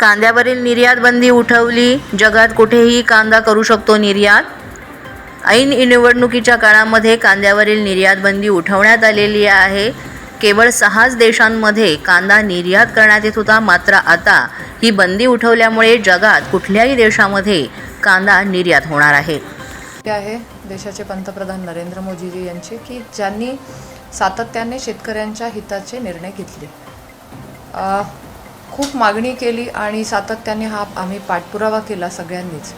कांद्यावरील निर्यात बंदी उठवली. जगात कुठेही कांदा करू शकतो निर्यात. ऐन निवडणुकीच्या काळामध्ये कांद्यावरील निर्यात बंदी उठवण्यात आलेली आहे. केवळ सहाच देशांमध्ये कांदा निर्यात करण्यात येत होता. मात्र आता ही बंदी उठवल्यामुळे जगात कुठल्याही देशामध्ये कांदा निर्यात होणार आहे. ते आहे देशाचे पंतप्रधान नरेंद्र मोदीजी यांचे की ज्यांनी सातत्याने शेतकऱ्यांच्या हिताचे निर्णय घेतले. खूप मागणी केली आणि सातत्याने हा आम्ही पाठपुरावा केला सगळ्यांनीच.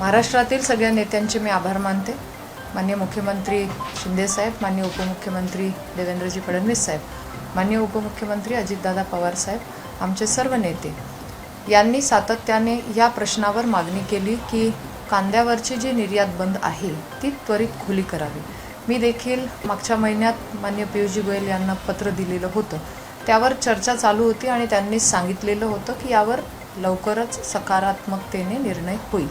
महाराष्ट्रातील सगळ्या नेत्यांचे मी आभार मानते. माननीय मुख्यमंत्री शिंदेसाहेब माननीय उपमुख्यमंत्री देवेंद्रजी फडणवीस साहेब माननीय उपमुख्यमंत्री अजितदादा पवार साहेब आमचे सर्व नेते. यांनी सातत्याने या प्रश्नावर मागणी केली की कांद्यावरची जी निर्यात बंद आहे ती त्वरित खुली करावी. मी देखील मागच्या महिन्यात मान्य पियुषजी गोयल यांना पत्र दिलेलं होतं. त्यावर चर्चा चालू होती आणि त्यांनी सांगितलेलं होतं की यावर लवकरच सकारात्मकतेने निर्णय होईल.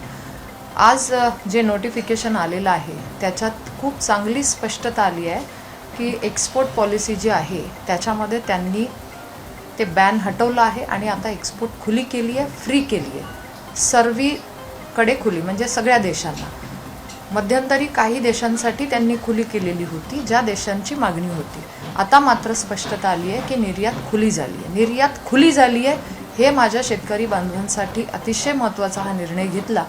आज जे नोटिफिकेशन आलेलं आहे त्याच्यात खूप चांगली स्पष्टता आली आहे की एक्सपोर्ट पॉलिसी जी आहे त्याच्यामध्ये त्यांनी ते बॅन हटवलं आहे आणि आता एक्सपोर्ट खुली केली आहे फ्री केली आहे. सर्वीकडे खुली म्हणजे सगळ्या देशांना. मध्यंतरी काही देशांसाठी त्यांनी खुली केलेली होती ज्या देशांची मागणी होती. आता मात्र स्पष्टता आली आहे की निर्यात खुली झाली आहे. निर्यात खुली झाली आहे हे माझ्या शेतकरी बांधवांसाठी अतिशय महत्त्वाचा हा निर्णय घेतला.